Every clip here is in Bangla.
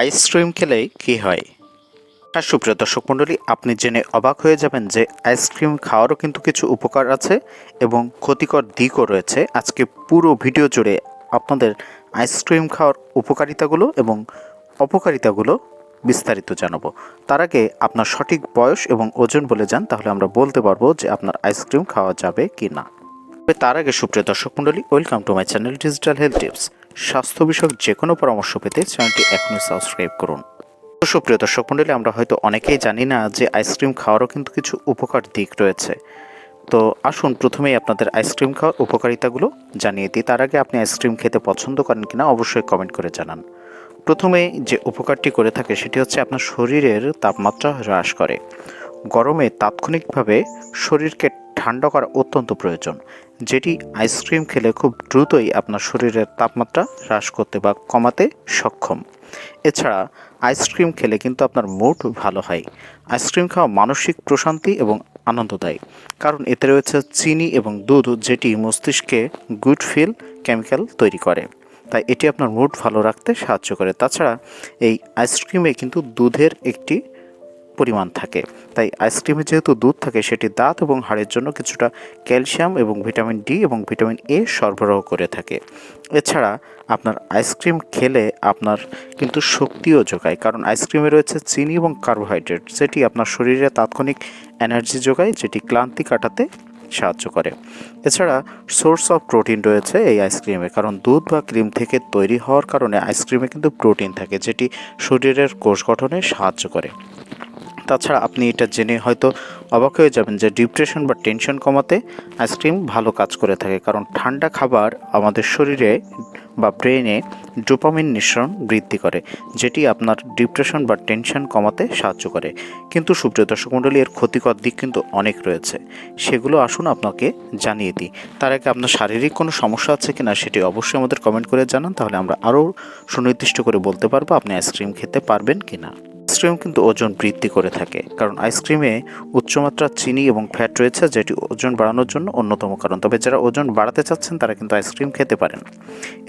আইসক্রিম খেলে কি হয়? হ্যাঁ সুপ্রিয় দর্শক মণ্ডলী, আপনি জেনে অবাক হয়ে যাবেন যে আইসক্রিম খাওয়ারও কিন্তু কিছু উপকার আছে এবং ক্ষতিকর দিকও রয়েছে। আজকে পুরো ভিডিও জুড়ে আপনাদের আইসক্রিম খাওয়ার উপকারিতাগুলো এবং অপকারিতাগুলো বিস্তারিত জানাব। তার আগে আপনার সঠিক বয়স এবং ওজন বলে যান, তাহলে আমরা বলতে পারব যে আপনার আইসক্রিম খাওয়া যাবে কি না তবে তার আগে সুপ্রিয় দর্শক মণ্ডলী, welcome to my channel digital health tips. স্বাস্থ্য বিষয়ক যে কোনো পরামর্শ পেতে চ্যানেলটি এখনই সাবস্ক্রাইব করুন। সুপ্রিয় দর্শক মণ্ডলী, আমরা হয়তো অনেকেই জানি না যে আইসক্রিম খাওয়ারও কিন্তু কিছু উপকার দিক রয়েছে। তো আসুন প্রথমেই আপনাদের আইসক্রিম খাওয়ার উপকারিতাগুলো জানিয়ে দিই। তার আগে আপনি আইসক্রিম খেতে পছন্দ করেন কিনা অবশ্যই কমেন্ট করে জানান। প্রথমে যে উপকারটি করে থাকে সেটি হচ্ছে আপনার শরীরের তাপমাত্রা হ্রাস করে। গরমে তাৎক্ষণিকভাবে শরীরকে ঠান্ডা করা অত্যন্ত প্রয়োজন, যেটি আইসক্রিম খেলে খুব দ্রুতই আপনার শরীরের তাপমাত্রা হ্রাস করতে বা কমাতে সক্ষম। এছাড়া আইসক্রিম খেলে কিন্তু আপনার মুড ভালো হয়। আইসক্রিম খাওয়া মানসিক প্রশান্তি এবং আনন্দ দেয় কারণ এতে রয়েছে চিনি এবং দুধ, যেটি মস্তিষ্কে গুড ফিল কেমিক্যাল তৈরি করে। তাই এটি আপনার মুড ভালো রাখতে সাহায্য করে। তাছাড়া এই আইসক্রিমে কিন্তু দুধের একটি পরিমাণ থাকে। তাই আইসক্রিমে যেহেতু দুধ থাকে, সেটি দাঁত এবং হাড়ের জন্য কিছুটা ক্যালসিয়াম এবং ভিটামিন ডি এবং ভিটামিন এ সরবরাহ করে থাকে। এছাড়া আপনার আইসক্রিম খেলে আপনার কিন্তু শক্তিও যোগায়, কারণ আইসক্রিমে রয়েছে চিনি এবং কার্বোহাইড্রেট, যেটি আপনার শরীরে তাৎক্ষণিক এনার্জি যোগায়, যেটি ক্লান্তি কাটাতে সাহায্য করে। এছাড়া সোর্স অফ প্রোটিন রয়েছে এই আইসক্রিমে, কারণ দুধ বা ক্রিম থেকে তৈরি হওয়ার কারণে আইসক্রিমে কিন্তু প্রোটিন থাকে, যেটি শরীরের কোষ গঠনে সাহায্য করে। তাছাড়া আপনি এটা জেনে হয়তো অবাক হয়ে যাবেন যে ডিপ্রেশন বা টেনশন কমাতে আইসক্রিম ভালো কাজ করে থাকে। কারণ ঠান্ডা খাবার আমাদের শরীরে বা ব্রেনে ডোপামিন নিঃসরণ বৃদ্ধি করে, যেটি আপনার ডিপ্রেশন বা টেনশন কমাতে সাহায্য করে। কিন্তু সুপ্রিয় দর্শক মণ্ডলী এর ক্ষতিকর দিক কিন্তু অনেক রয়েছে। সেগুলো আসুন আপনাকে জানিয়ে দিই। তার আগে আপনার শারীরিক কোনো সমস্যা আছে কিনা সেটি অবশ্যই আমাদের কমেন্ট করে জানান, তাহলে আমরা আরও সুনির্দিষ্ট করে বলতে পারব আপনি আইসক্রিম খেতে পারবেন কিনা। আইসক্রিম কিন্তু ওজন বৃদ্ধি করে থাকে। কারণ আইসক্রিমে উচ্চমাত্রার চিনি এবং ফ্যাট রয়েছে, যেটি ওজন বাড়ানোর জন্য অন্যতম কারণ। তবে যারা ওজন বাড়াতে চাচ্ছেন, তারা কিন্তু আইসক্রিম খেতে পারেন।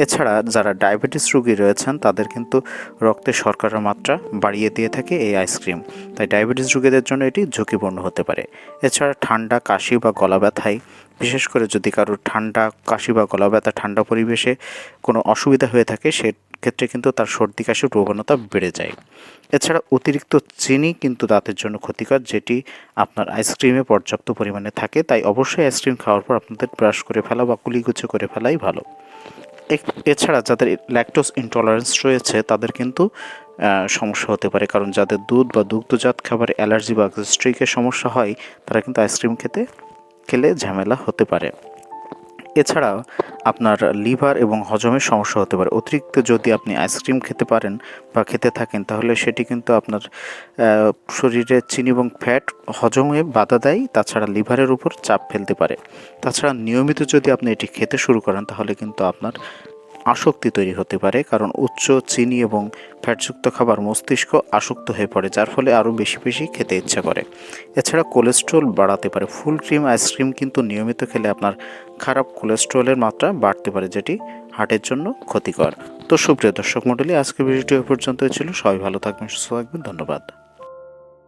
এছাড়া যারা ডায়াবেটিস রোগী রয়েছেন, তাদের কিন্তু রক্তে শর্করার মাত্রা বাড়িয়ে দিয়ে থাকে এই আইসক্রিম। তাই ডায়াবেটিস রোগীদের জন্য এটি ঝুঁকিপূর্ণ হতে পারে। এছাড়া ঠান্ডা, কাশি বা গলা ব্যথায় বিশেষ করে যদি কারোর ঠান্ডা, কাশি বা গলা ব্যথা ঠান্ডা পরিবেশে কোনো অসুবিধা হয়ে থাকে, সে ক্ষেত্রে কিন্তু তার সর্দি কাশির প্রবণতা বেড়ে যায়। এছাড়া অতিরিক্ত চিনি কিন্তু দাঁতের জন্য ক্ষতিকর, যেটি আপনার আইসক্রিমে পর্যাপ্ত পরিমাণে থাকে। তাই অবশ্যই আইসক্রিম খাওয়ার পর আপনাদের ব্রাশ করে ফেলা বা কুলিগুছো করে ফেলাই ভালো। এছাড়া যাদের ল্যাকটোস ইনটলারেন্স রয়েছে, তাদের কিন্তু সমস্যা হতে পারে। কারণ যাদের দুধ বা দুগ্ধজাত খাবার অ্যালার্জি বা গ্যাস্ট্রিকের সমস্যা হয়, তারা কিন্তু আইসক্রিম খেতে, খেলে ঝামেলা হতে পারে। এছাড়া আপনার লিভার এবং হজমের সমস্যা হতে পারে। অতিরিক্ত যদি আপনি আইসক্রিম খেতে পারেন বা খেতে থাকেন, তাহলে সেটি কিন্তু আপনার শরীরে চিনি এবং ফ্যাট হজমে বাধা দেয়, তাছাড়া লিভারের উপর চাপ ফেলতে পারে। তাছাড়া নিয়মিত যদি আপনি এটি খেতে শুরু করেন, তাহলে কিন্তু আপনার আসক্তি তৈরি হতে পারে, কারণ উচ্চ, চিনি এবং ফ্যাটযুক্ত খাবার মস্তিষ্ক আসক্ত হয়ে পড়ে, যার ফলে আরও বেশি বেশি খেতে ইচ্ছা করে। এছাড়া কোলেস্ট্রল বাড়াতে পারে। ফুল ক্রিম আইসক্রিম কিন্তু নিয়মিত খেলে আপনার খারাপ কোলেস্ট্রলের মাত্রা বাড়তে পারে, যেটি হার্টের জন্য ক্ষতিকর। তো সুপ্রিয় দর্শক মণ্ডলী, আজকের ভিডিওটি এ পর্যন্তই ছিল। সবাই ভালো থাকবেন, সুস্থ থাকবেন। ধন্যবাদ।